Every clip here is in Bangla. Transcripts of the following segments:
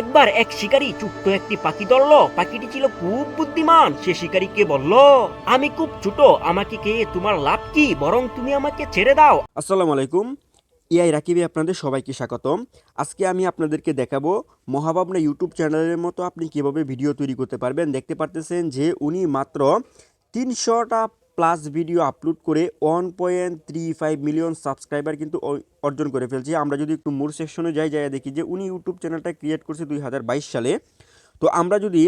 একবার এক শিকারী ছোট্ট একটি পাখি ধরল। পাখিটি ছিল খুব বুদ্ধিমান, সে শিকারীকে বলল, আমি খুব ছোট, আমাকে কে, তোমার লাভ কি? বরং তুমি আমাকে ছেড়ে দাও। আসসালামু আলাইকুম। ইআই রাকিবে আপনাদের সবাইকে স্বাগতম। আজকে আমি আপনাদেরকে দেখাবো মহাভাবনা ইউটিউব চ্যানেলের মতো আপনি কীভাবে ভিডিও তৈরি করতে পারবেন। দেখতে পারতেছেন যে উনি মাত্র তিনশোটা প্লাস ভিডিও আপলোড করে one point three five million subscriber কিন্তু অর্জন করে ফেলছে। আমরা যদি একটু মোর সেকশনে যাই যাই দেখি যে উনি ইউটিউব চ্যানেলটা ক্রিয়েট করছে দুই হাজার বাইশ সালে। তো আমরা যদি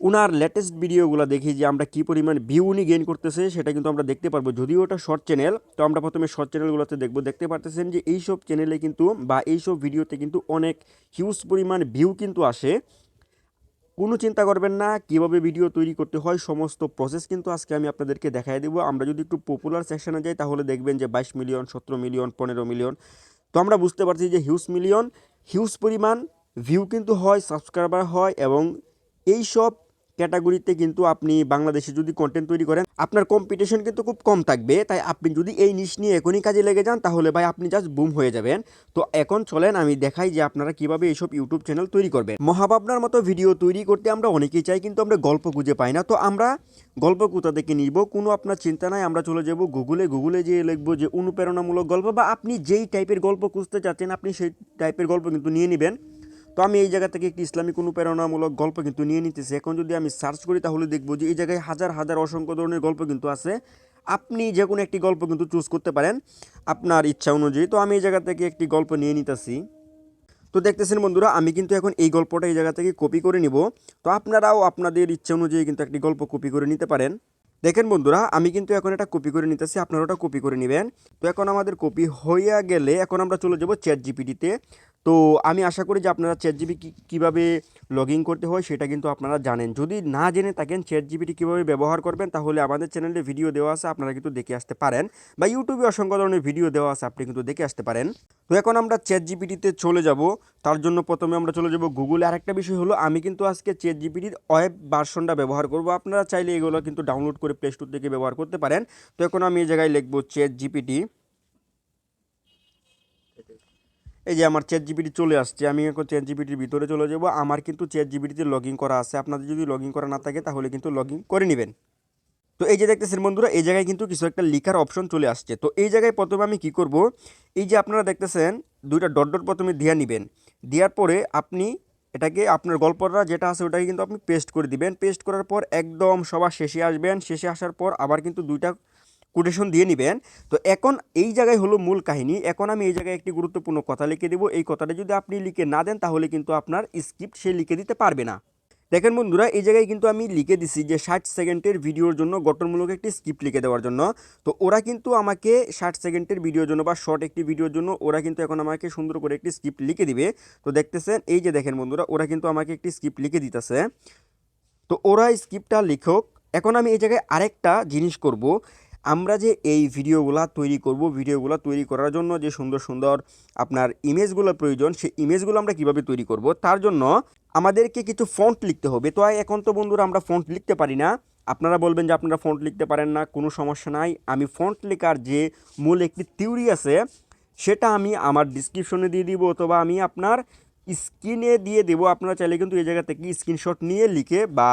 উনার লেটেস্ট ভিডিওগুলো দেখি যে আমরা কী পরিমাণ ভিউ উনি গেইন করতেছে, সেটা কিন্তু আমরা দেখতে পারব। যদিও ওটা শর্ট চ্যানেল তো আমরা প্রথমে শর্ট চ্যানেলগুলোতে দেখব। দেখতে পারতেছেন যে এইসব চ্যানেলে কিন্তু বা এইসব ভিডিওতে কিন্তু অনেক হিউজ পরিমাণ ভিউ কিন্তু আসে। কোনো চিন্তা করবেন না, কীভাবে ভিডিও তৈরি করতে হয়, সমস্ত প্রসেস কিন্তু আজকে আমি আপনাদেরকে দেখাই দেবো। আমরা যদি একটু পপুলার সেকশনে যাই, তাহলে দেখবেন যে বাইশ মিলিয়ন সতেরো মিলিয়ন পনেরো মিলিয়ন তো আমরা বুঝতে পারছি যে হিউজ মিলিয়ন হিউজ পরিমাণ ভিউ কিন্তু হয় সাবস্ক্রাইবার হয় এবং এই সব ক্যাটাগরিতে কিন্তু আপনি বাংলাদেশে যদি কন্টেন্ট তৈরি করেন, আপনার কম্পিটিশন কিন্তু খুব কম থাকবে। তাই আপনি যদি এই নিশ নিয়ে এখনই কাজে লেগে যান, তাহলে ভাই আপনি জাস্ট বুম হয়ে যাবেন। তো এখন চলেন, আমি দেখাই যে আপনারা কীভাবে এইসব ইউটিউব চ্যানেল তৈরি করবেন। মহাভাবনার মতো ভিডিও তৈরি করতে আমরা অনেকেই চাই, কিন্তু আমরা গল্প খুঁজে পাই না। তো আমরা গল্প কোথা থেকে নিব? কোনো আপনার চিন্তা নাই, আমরা চলে যাব গুগলে গুগলে যেয়ে লিখব যে অনুপ্রেরণামূলক গল্প, বা আপনি যেই টাইপের গল্প খুঁজতে চাচ্ছেন, আপনি সেই টাইপের গল্প কিন্তু নিয়ে নেবেন। তো আমি এই জায়গা থেকে একটি ইসলামিক অনুপ্রেরণামূলক গল্প কিন্তু নিয়ে নিতেছি। এখন যদি আমি সার্চ করি তাহলে দেখব যে এই জায়গায় হাজার হাজার অসংখ্য ধরনের গল্প কিন্তু আছে। আপনি যে কোনো একটি গল্প কিন্তু চুজ করতে পারেন আপনার ইচ্ছা অনুযায়ী। তো আমি এই জায়গা থেকে একটি গল্প নিয়ে নিতেছি। তো দেখতেছেন বন্ধুরা, আমি কিন্তু এখন এই গল্পটা এই জায়গা থেকে কপি করে নিব। তো আপনারাও আপনাদের ইচ্ছা অনুযায়ী কিন্তু একটি গল্প কপি করে নিতে পারেন। দেখেন বন্ধুরা, আমি কিন্তু এখন এটা কপি করে নিতেছি আপনারা ওটা কপি করে নেবেন। তো এখন আমাদের কপি হইয়া গেলে এখন আমরা চলে যাব চ্যাট জিপিটিতে তো আমি আশা করি যে আপনারা চ্যাট জিপি কীভাবে লগ ইন করতে হয় সেটা কিন্তু আপনারা জানেন। যদি না জেনে থাকেন চ্যাট জিপিটি কীভাবে ব্যবহার করবেন, তাহলে আমাদের চ্যানেলে ভিডিও দেওয়া আছে, আপনারা কিন্তু দেখে আসতে পারেন। বা ইউটিউবে অসংখ্য ধরনের ভিডিও দেওয়া আছে, আপনি কিন্তু দেখে আসতে পারেন। তো এখন আমরা চ্যাট জিপিটিতে চলে যাব। তার জন্য প্রথমে আমরা চলে যাব গুগলে আরেকটা বিষয় হলো, আমি কিন্তু আজকে চ্যাট জিপিটির ওয়েব ভার্সনটা ব্যবহার করব। আপনারা চাইলে এগুলো কিন্তু ডাউনলোড করে প্লে স্টোর থেকে ব্যবহার করতে পারেন। তো এখন আমি এই জায়গায় লিখব চ্যাট জিপিটি এই যে আমার চ্যাট জিপিটি চলে আসছে, আমি এখন চ্যাট জিপিটির ভিতরে চলে যাব। আমার কিন্তু চ্যাট জিপিটিতে লগ ইন করা আছে। আপনাদের যদি লগ ইন করা না থাকে, তাহলে কিন্তু লগ ইন করে নেবেন। তো এই যে দেখতেছেন বন্ধুরা, এই জায়গায় কিন্তু কিছু একটা লিখার অপশন চলে আসছে। তো এই জায়গায় প্রথমে আমি কি করব? এই যে আপনারা দেখতেছেন, দুইটা ডট ডট প্রথমে দিয়া নেবেন। দেওয়ার পরে আপনি এটাকে আপনার গল্পটা যেটা আছে, ওটাকে কিন্তু আপনি পেস্ট করে দিবেন। পেস্ট করার পর একদম সবার শেষে আসবেন। শেষে আসার পর আবার কিন্তু দুইটা কোটেশন দিয়ে নেবেন। তো এখন এই জায়গায় হলো মূল কাহিনী। এখন আমি এই জায়গায় একটি গুরুত্বপূর্ণ কথা লিখে দেবো। এই কথাটা যদি আপনি লিখে না দেন, তাহলে কিন্তু আপনার স্ক্রিপ্ট সে লিখে দিতে পারবে না। দেখেন বন্ধুরা, এই জায়গায় কিন্তু আমি লিখে দিছি যে ষাট সেকেন্ডের ভিডিওর জন্য গঠনমূলক একটি স্ক্রিপ্ট লিখে দেওয়ার জন্য। তো ওরা কিন্তু আমাকে ষাট সেকেন্ডের ভিডিওর জন্য বা শর্ট একটি ভিডিওর জন্য ওরা কিন্তু এখন আমাকে সুন্দর করে একটি স্ক্রিপ্ট লিখে দিবে। তো দেখতেছেন, এই যে দেখেন বন্ধুরা, ওরা কিন্তু আমাকে একটি স্ক্রিপ্ট লিখে দিতেছে। তো ওরা স্ক্রিপ্টটা লিখক। এখন আমি এই জায়গায় আরেকটা জিনিস করব। আমরা যে এই ভিডিওগুলো তৈরি করব, ভিডিওগুলো তৈরি করার জন্য যে সুন্দর সুন্দর আপনার ইমেজগুলো প্রয়োজন, সেই ইমেজগুলো আমরা কীভাবে তৈরি করব, তার জন্য আমাদেরকে কিছু ফন্ট লিখতে হবে। তো এখন তো বন্ধুরা আমরা ফন্ট লিখতে পারি না। আপনারা বলবেন যে আপনারা ফন্ট লিখতে পারেন না, কোনো সমস্যা নাই। আমি ফন্ট লেখার যে মূল একটি থিওরি আছে, সেটা আমি আমার ডিসক্রিপশনে দিয়ে দিব অথবা আমি আপনার স্ক্রিনে দিয়ে দেবো। আপনারা চাইলে কিন্তু এই জায়গা থেকে স্ক্রিনশট নিয়ে লিখে বা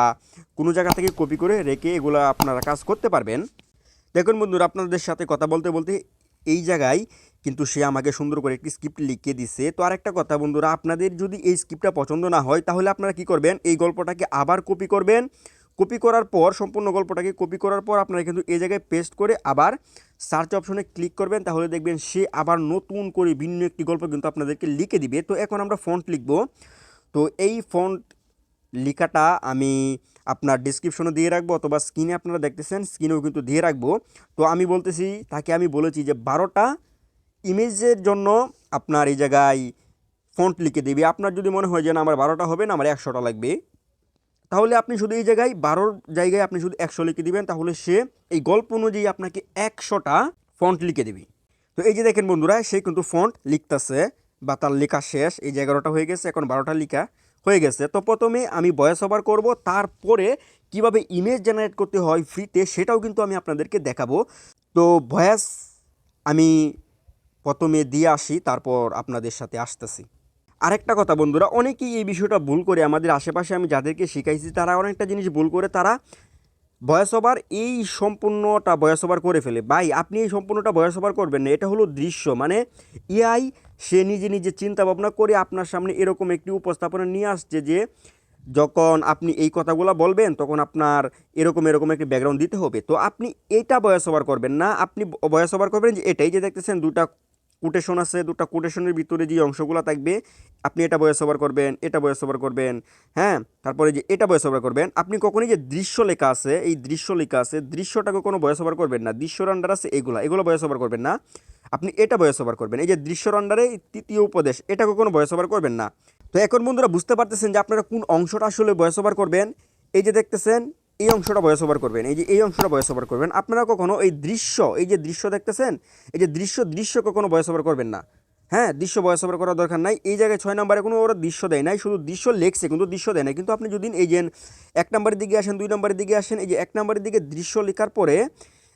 কোনো জায়গা থেকে কপি করে রেখে এগুলো আপনারা কাজ করতে পারবেন। দেখুন বন্ধুরা, আপনাদের সাথে কথা বলতে বলতে এই জায়গায় কিন্তু সে আমাকে সুন্দর করে একটি স্ক্রিপ্ট লিখে দিছে। তো আরেকটা কথা বন্ধুরা, আপনাদের যদি এই স্ক্রিপ্টটা পছন্দ না হয়, তাহলে আপনারা কি করবেন? এই গল্পটাকে আবার কপি করবেন। কপি করার পর, সম্পূর্ণ গল্পটাকে কপি করার পর আপনারা কিন্তু এই জায়গায় পেস্ট করে আবার সার্চ অপশনে ক্লিক করবেন। তাহলে দেখবেন সে আবার নতুন করে ভিন্ন একটি গল্প কিন্তু আপনাদেরকে লিখে দিবে। তো এখন আমরা ফন্ট লিখব। তো এই ফন্ট লেখাটা আমি আপনার ডিসক্রিপশনে দিয়ে রাখব অথবা স্ক্রিনে আপনারা দেখতেছেন স্ক্রিনেও কিন্তু দিয়ে রাখব। তো আমি বলতেছি, তাকে আমি বলেছি যে বারোটা ইমেজের জন্য আপনার এই জায়গায় ফন্ট লিখে দিবি। আপনার যদি মনে হয় যে না, আমার বারোটা হবে না, আমার একশোটা লাগবে। তাহলে আপনি শুধু এই জায়গায় বারোর জায়গায় আপনি শুধু একশো লিখে দিবেন, তাহলে সে এই গল্প অনুযায়ী আপনাকে একশোটা ফন্ট লিখে দেবে। তো এই যে দেখেন বন্ধুরা, সে কিন্তু ফন্ট লিখতেছে বা তার লেখা শেষ, এই যে এগারোটা হয়ে গেছে, এখন বারোটা লেখা। হয়ে গেছে। তো প্রথমে আমি ভয়েস ওভার করব, তারপরে কীভাবে ইমেজ জেনারেট করতে হয় ফ্রিতে সেটাও কিন্তু আমি আপনাদেরকে দেখাবো। তো ভয়েস আমি প্রথমে দিয়ে আসি, তারপর আপনাদের সাথে আসতেছি। আরেকটা কথা বন্ধুরা, অনেকেই এই বিষয়টা ভুল করে আমাদের আশেপাশে আমি যাদেরকে শিখাইছি, তারা অনেকটা জিনিস ভুল করে, তারা ভয়েস ওভার এই সম্পূর্ণটা ভয়েস ওভার করে ফেলে। ভাই, আপনি এই সম্পূর্ণটা ভয়েস ওভার করবেন না, এটা হলো দৃশ্য। মানে এআই, সে নিজে নিজে চিন্তা ভাবনা করে আপনার সামনে এরকম একটি উপস্থাপনা নিয়ে আসছে যে, যখন আপনি এই কথাগুলো বলবেন, তখন আপনার এরকম এরকম একটি ব্যাকগ্রাউন্ড দিতে হবে। তো আপনি এটা ভয়েস ওভার করবেন না, আপনি ভয়েস ওভার করবেন যে এটাই যে দেখতেছেন দুটা কোটেশন আছে, দুটা কোটেশনের ভিতরে যে অংশগুলো থাকবে, আপনি এটা বয়স ওভার করবেন, এটা বয়স ওভার করবেন হ্যাঁ? তারপরে যে এটা ভয়েস ওভার করবেন, আপনি কখনই যে দৃশ্য লেখা আছে, এই দৃশ্য লেখা আছে, দৃশ্যটাকে কোনো ভয়েস ওভার করবেন না। দৃশ্যর আন্ডার আছে, এগুলা, এগুলো ভয়েস ওভার করবেন না। আপনি এটা ভয়েস ওভার করবেন। এই যে দৃশ্যর আন্ডারে তৃতীয় উপদেশ, এটাকে কোনো ভয়েস ওভার করবেন না। তো এখন বন্ধুরা বুঝতে পারতেছেন যে আপনারা কোন অংশটা আসলে বয়স ওভার করবেন? এই যে দেখতেছেন এই অংশটা ভয়েস ওভার করবেন, এই যে এই অংশটা ভয়েস ওভার করবেন, আপনারা কখনো এই দৃশ্য, এই যে দৃশ্য দেখতেছেন, এই যে দৃশ্য দৃশ্য কখনো ভয়েস ওভার করবেন না। হ্যাঁ দৃশ্য ভয়েস ওভার করার দরকার নাই। এই জায়গায় ছয় নম্বরে কোনো ওরা দৃশ্য দেয় নাই, শুধু দৃশ্য লেখছে, কিন্তু দৃশ্য দেয় না কিন্তু আপনি যদি এই যে এক নম্বরের দিকে আসেন, দুই নম্বরের দিকে আসেন, এই যে এক নম্বরের দিকে দৃশ্য লেখার পরে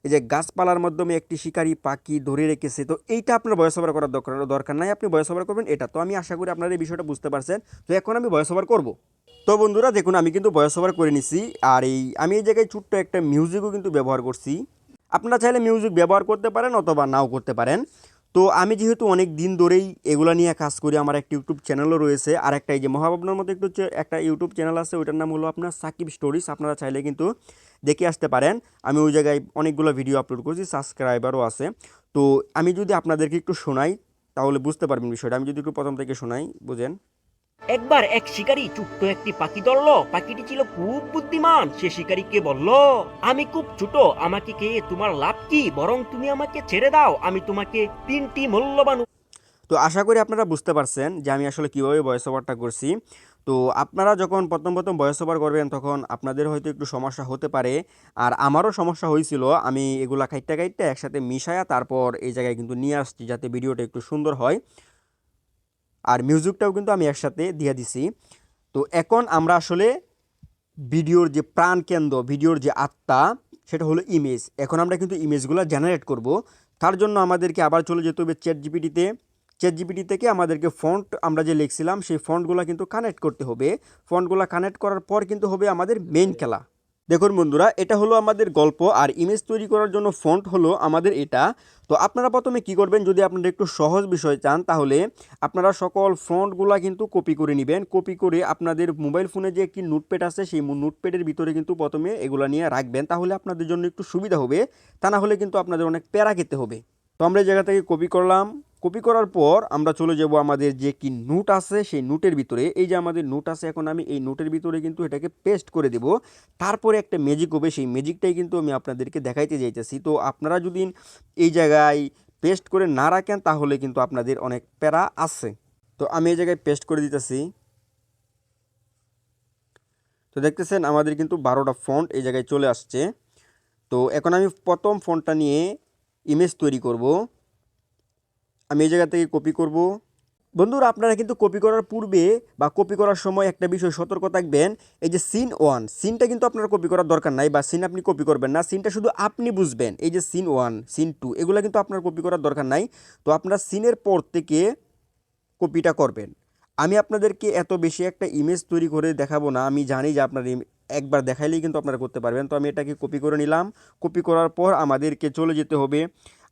এই যে গাছপালার মাধ্যমে একটি শিকারী পাখি ধরে রেখেছে, তো এইটা আপনার ভয়েস ওভার করার দরকার দরকার নাই। আপনি ভয়েস ওভার করবেন এটা। তো আমি আশা করি আপনারা এই বিষয়টা বুঝতে পারছেন। তো এখন আমি ভয়েস ওভার করব। তো বন্ধুরা, দেখুন, আমি কিন্তু ভয়েস ওভার করে নিছি, আর এই, আমি এই জায়গায় ছোট্ট একটা মিউজিকও কিন্তু ব্যবহার করছি। আপনারা চাইলে মিউজিক ব্যবহার করতে পারেন অথবা নাও করতে পারেন। তো আমি যেহেতু অনেক দিন ধরেই এগুলা নিয়ে কাজ করি, আমার একটা ইউটিউব চ্যানেলও রয়েছে, আর একটা এই যে মহাভাবনার মতো একটু একটা ইউটিউব চ্যানেল আছে, ওইটার নাম হলো আপনার সাকিব স্টোরিজ আপনারা চাইলে কিন্তু দেখে আসতে পারেন। আমি ওই জায়গায় অনেকগুলো ভিডিও আপলোড করছি সাবস্ক্রাইবারও আছে। তো আমি যদি আপনাদেরকে একটু শোনাই, তাহলে বুঝতে পারবেন বিষয়টা। আমি যদি একটু প্রথম থেকে শোনাই, বুঝেন। একবার এক শিকারী ছোট্ট একটি পাখি ধরল। পাখিটি ছিল খুব বুদ্ধিমান, সে শিকারীকে বলল, আমি খুব ছোট, আমাকে কে, তোমার লাভ কি? বরং তুমি আমাকে ছেড়ে দাও, আমি তোমাকে তিনটি মূল্যবান তো আশা করি আপনারা বুঝতে পারছেন যে আমি আসলে কীভাবে ভয়েস ওভারটা করছি। তো আপনারা যখন প্রথম প্রথম ভয়েস ওভার করবেন, তখন আপনাদের হয়তো একটু সমস্যা হতে পারে। আর আমারও সমস্যা হয়েছিল, আমি এগুলা খাইটটা খাইটটা একসাথে মিশায়া তারপর এই জায়গায় কিন্তু নিয়ে আসছি, যাতে ভিডিওটা একটু সুন্দর হয়। আর মিউজিকটাও কিন্তু আমি একসাথে দিয়ে দিছি। তো এখন আমরা আসলে ভিডিওর যে প্রাণ কেন্দ্র, ভিডিওর যে আত্মা, সেটা হলো ইমেজ এখন আমরা কিন্তু ইমেজগুলো জেনারেট করব। তার জন্য আমাদেরকে আবার চলে যেতে হবে চ্যাট জিপিটিতে চ্যাট জিপিটি থেকে আমাদেরকে ফন্ট আমরা যে লিখছিলাম, সেই ফন্টগুলো কিন্তু কানেক্ট করতে হবে। ফন্টগুলো কানেক্ট করার পর কিন্তু হবে আমাদের মেইন খেলা। দেখুন বন্ধুরা, এটা হলো আমাদের গল্প আর ইমেজ তৈরি করার জন্য ফন্ট হলো আমাদের এটা। তো আপনারা প্রথমে কি করবেন, যদি আপনারা একটু সহজ বিষয় চান, তাহলে আপনারা সকল ফন্টগুলা কিন্তু কপি করে নেবেন। কপি করে আপনাদের মোবাইল ফোনে যে একটি নোটপ্যাড আছে, সেই নোটপ্যাডের ভিতরে কিন্তু প্রথমে এগুলা নিয়ে রাখবেন। তাহলে আপনাদের জন্য একটু সুবিধা হবে, তা না হলে কিন্তু আপনাদের অনেক প্যারা খেতে হবে। তো আমরা জায়গা থেকে কপি করলাম। কপি করার পর আমরা চলে যাব আমাদের যে কি নোট আছে, সেই নোটের ভিতরে। এই যে আমাদের নোট আছে, এখন আমি এই নোটের ভিতরে কিন্তু এটাকে পেস্ট করে দেব। তারপরে একটা ম্যাজিক হবে, সেই ম্যাজিকটাই কিন্তু আমি আপনাদেরকে দেখাইতে যাইতেছি। তো আপনারা যদি এই জায়গায় পেস্ট করে না রাখেন, তাহলে কিন্তু আপনাদের অনেক প্যারা আছে। তো আমি এই জায়গায় পেস্ট করে দিতেছি। তো দেখতেছেন, আমাদের কিন্তু বারোটা ফন্ট এই জায়গায় চলে আসছে। তো এখন আমি প্রথম ফন্টটা নিয়ে ইমেজ তৈরি করব। আমি এই জায়গা থেকে কপি করব। বন্ধুরা, আপনারা কিন্তু কপি করার পূর্বে বা কপি করার সময় একটা বিষয় সতর্ক থাকবেন। এই যে সিন ওয়ান সিনটা কিন্তু আপনার কপি করার দরকার নাই বা সিন আপনি কপি করবেন না সিনটা শুধু আপনি বুঝবেন। এই যে সিন ওয়ান সিন টু এগুলো কিন্তু আপনার কপি করার দরকার নাই। তো আপনারা সিনের পর থেকে কপিটা করবেন। আমি আপনাদেরকে এত বেশি একটা ইমেজ তৈরি করে দেখাবো না। আমি জানি যে আপনার একবার দেখাইলেই কিন্তু আপনারা করতে পারবেন। তো আমি এটাকে কপি করে নিলাম। কপি করার পর আমাদেরকে চলে যেতে হবে।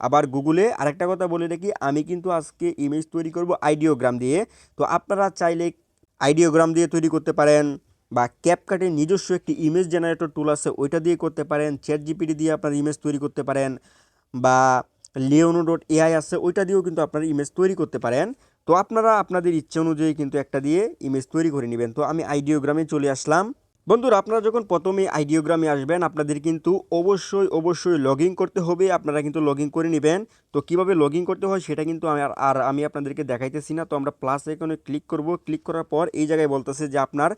আবার গুগলে আরেকটা কথা বলে রাখি, আমি কিন্তু আজকে ইমেজ তৈরি করব আইডিওগ্রাম দিয়ে। তো আপনারা চাইলে আইডিওগ্রাম দিয়ে তৈরি করতে পারেন বা ক্যাপকাটের নিজস্ব একটি ইমেজ জেনারেটর টুল আছে, ওইটা দিয়ে করতে পারেন চ্যাট জিপিটি দিয়ে আপনার ইমেজ তৈরি করতে পারেন বা লিওনো ডট এআই আছে, ওইটা দিয়েও কিন্তু আপনারা ইমেজ তৈরি করতে পারেন। তো আপনারা আপনাদের ইচ্ছে অনুযায়ী কিন্তু একটা দিয়ে ইমেজ তৈরি করে নেবেন। তো আমি আইডিওগ্রামে চলে আসলাম। বন্ধুরা, আপনারা যখন প্রথমে আইডিওগ্রামে আসবেন, আপনাদের কিন্তু অবশ্যই অবশ্যই লগ করতে হবে। আপনারা কিন্তু লগ করে নেবেন। তো কীভাবে লগ করতে হয় সেটা কিন্তু আর আমি আপনাদেরকে দেখাইতেছি না। তো আমরা প্লাস এখানে ক্লিক করব। ক্লিক করার পর এই জায়গায় বলতেছে যে আপনার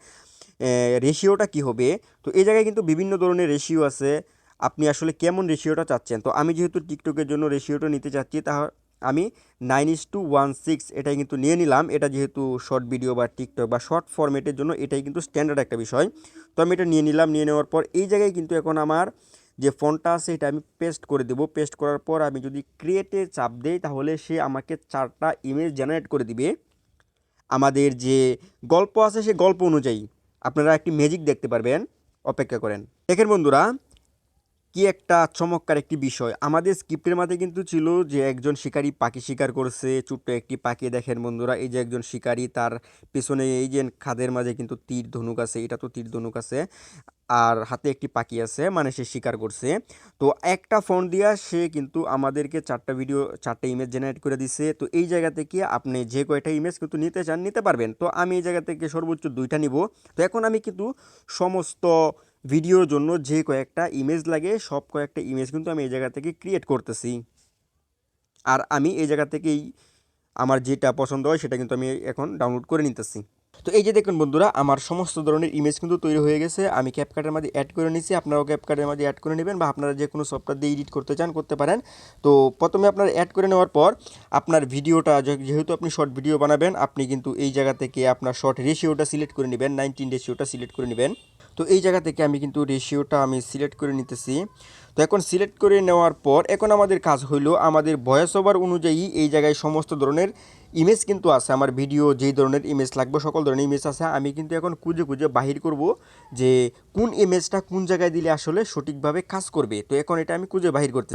রেশিওটা কি হবে? তো এই জায়গায় কিন্তু বিভিন্ন ধরনের রেশিও আছে। আপনি আসলে কেমন রেশিওটা চাচ্ছেন? তো আমি যেহেতু টিকটকের জন্য রেশিওটা নিতে চাচ্ছি তা আমি nine is to one six এটাই কিন্তু নিয়ে নিলাম। এটা যেহেতু শর্ট ভিডিও বা টিকটক বা শর্ট ফরম্যাটের জন্য এটাই কিন্তু স্ট্যান্ডার্ড একটা বিষয়। তো আমি এটা নিয়ে নিলাম, নিয়ে নেওয়ার পর এই জায়গায় কিন্তু এখন আমার যে ফোনটা আছে, এটা আমি পেস্ট করে দেবো। পেস্ট করার পর আমি যদি ক্রিয়েটে চাপ দেই, তাহলে সে আমাকে চারটা ইমেজ জেনারেট করে দিবে। আমাদের যে গল্প আছে, সে গল্প অনুযায়ী। আপনারা একটি ম্যাজিক দেখতে পারবেন। অপেক্ষা করেন। দেখেন বন্ধুরা কি একটা চমৎকার একটি বিষয়। আমাদের স্ক্রিপ্টের মাঝে কিন্তু ছিল যে একজন শিকারী পাখি শিকার করছে, ছোট্ট একটি পাখি। দেখেন বন্ধুরা, এই যে একজন শিকারী, তার পেছনে এই যে খাদের মাঝে কিন্তু তীর ধনুক আছে, এটা তো তীর ধনুক আছে, আর হাতে একটি পাখি আছে মানে সে শিকার করছে। তো একটা ফোন দিয়া সে কিন্তু আমাদেরকে চারটা ভিডিও চারটা ইমেজ জেনারেট করে দিছে। তো এই জায়গা থেকে আপনি যে কয়টা ইমেজ কিন্তু নিতে চান, নিতে পারবেন। তো আমি এই জায়গা থেকে সর্বোচ্চ দুইটা নিব। তো এখন আমি কিন্তু সমস্ত ভিডিওর জন্য যে কয়েকটা ইমেজ লাগে, সব কয়েকটা ইমেজ কিন্তু আমি এই জায়গা থেকে ক্রিয়েট করতেছি। আর আমি এই জায়গা থেকেই আমার যেটা পছন্দ হয়, সেটা কিন্তু আমি এখন ডাউনলোড করে নিতেছি। তো এই যে দেখুন বন্ধুরা, আমার সমস্ত ধরনের ইমেজ কিন্তু তৈরি হয়ে গেছে। আমি ক্যাপকাটের মধ্যে অ্যাড করে নিছি আপনারাও ক্যাপকাটের মধ্যে অ্যাড করে নেবেন বা আপনারা যে কোনো সফটওয়্যার দিয়ে এডিট করতে চান, করতে পারেন। তো প্রথমে আপনার অ্যাড করে নেওয়ার পর, আপনার ভিডিওটা যেহেতু আপনি শর্ট ভিডিও বানাবেন, আপনি কিন্তু এই জায়গা থেকে আপনার শর্ট রেশিওটা সিলেক্ট করে নেবেন নাইনটিন রেশিওটা সিলেক্ট করে নেবেন। তো এই জায়গা থেকে আমি কিন্তু রেশিওটা আমি সিলেক্ট করে নিতেছি। তো এখন সিলেক্ট করে নেওয়ার পর এখন আমাদের কাজ হইল আমাদের ভয়েস ওভার অনুযায়ী এই জায়গায় সমস্ত ধরনের ইমেজ কিন্তু আছে। আমার ভিডিও যেই ধরনের ইমেজ লাগবে, সকল ধরনের ইমেজ আছে, আমি কিন্তু এখন খুঁজে খুঁজে বাহির করব যে কোন ইমেজটা কোন জায়গায় দিলে আসলে সঠিকভাবে কাজ করবে। তো এখন এটা আমি খুঁজে বাহির করতে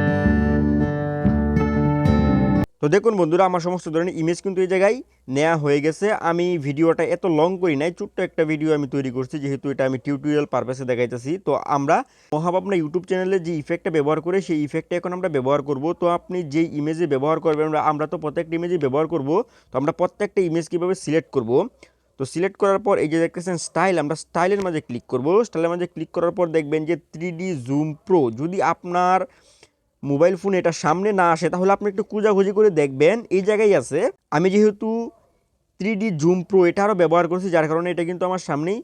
তো দেখুন বন্ধুরা, আমার সমস্ত ধরনের ইমেজ কিন্তু এই জায়গায় নেওয়া হয়ে গেছে। আমি ভিডিওটা এত লং করি নাই, ছোট্ট একটা ভিডিও আমি তৈরি করছি, যেহেতু এটা আমি টিউটোরিয়াল পারপাসে দেখাইতেছি। তো আমরা মহাভাবনা ইউটিউব চ্যানেলে যে ইফেক্টটা ব্যবহার করে, সেই ইফেক্টটা এখন আমরা ব্যবহার করব। তো আপনি যেই ইমেজে ব্যবহার করবেন, আমরা তো প্রত্যেকটা ইমেজে ব্যবহার করব, তো আমরা প্রত্যেকটা ইমেজ কীভাবে সিলেক্ট করব? তো সিলেক্ট করার পর এই যে দেখতেছেন স্টাইল আমরা স্টাইলের মাঝে ক্লিক করব। স্টাইলের মাঝে ক্লিক করার পর দেখবেন যে থ্রি জুম প্রো যদি আপনার মোবাইল ফোন এটা সামনে না আসে, তাহলে আপনি একটু খুঁজাখুঁজি করে দেখবেন। এই জায়গায় আছে, আমি যেহেতু থ্রি ডি জুম প্রো এটা আরও ব্যবহার করছি, যার কারণে এটা কিন্তু আমার সামনেই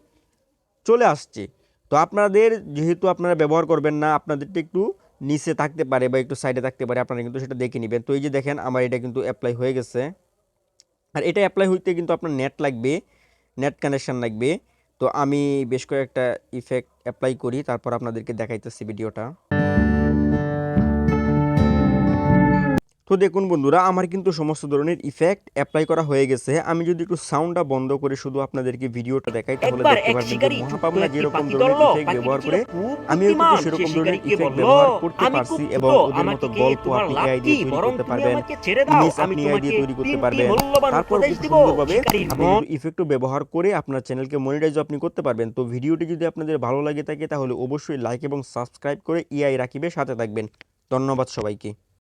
চলে আসছে। তো আপনাদের যেহেতু আপনারা ব্যবহার করবেন না, আপনাদেরটা একটু নিচে থাকতে পারে বা একটু সাইডে থাকতে পারে, আপনারা কিন্তু সেটা দেখে নেবেন। তো এই যে দেখেন, আমার এটা কিন্তু অ্যাপ্লাই হয়ে গেছে। আর এটা অ্যাপ্লাই হইতে কিন্তু আপনার নেট লাগবে নেট কানেকশান লাগবে। তো আমি বেশ কয়েকটা ইফেক্ট অ্যাপ্লাই করি, তারপর আপনাদেরকে দেখাইতেছি ভিডিওটা তো দেখুন বন্ধুরা আমার কিন্তু সমস্ত ধরনের ইফেক্ট অ্যাপ্লাই করা হয়ে গেছে। আমি যদি একটু সাউন্ডটা বন্ধ করে শুধু আপনাদেরকে ভিডিওটা দেখাই তাহলে দেখতে পারবেন মহাপাবনা যেরকম ধরনের ইফেক্ট ব্যবহার করে আমিও কিন্তু সেরকম ধরনের ইফেক্ট ব্যবহার করতে পারছি এবং ওদের মতো গল্প আপনি এআই? দিয়ে তৈরি করতে পারবেন আমি আপনি এআই দিয়ে তৈরি করতে পারবেন। তারপর খুব। সুন্দরভাবে আপনি ইফেক্টও ব্যবহার করে আপনার চ্যানেলকে মনিটাইজ আপনি করতে পারবেন। তো ভিডিওটি যদি আপনাদের ভালো লাগে থাকে তাহলে অবশ্যই লাইক এবং সাবস্ক্রাইব করে ইআই রাখিবে সাথে থাকবেন। ধন্যবাদ সবাইকে।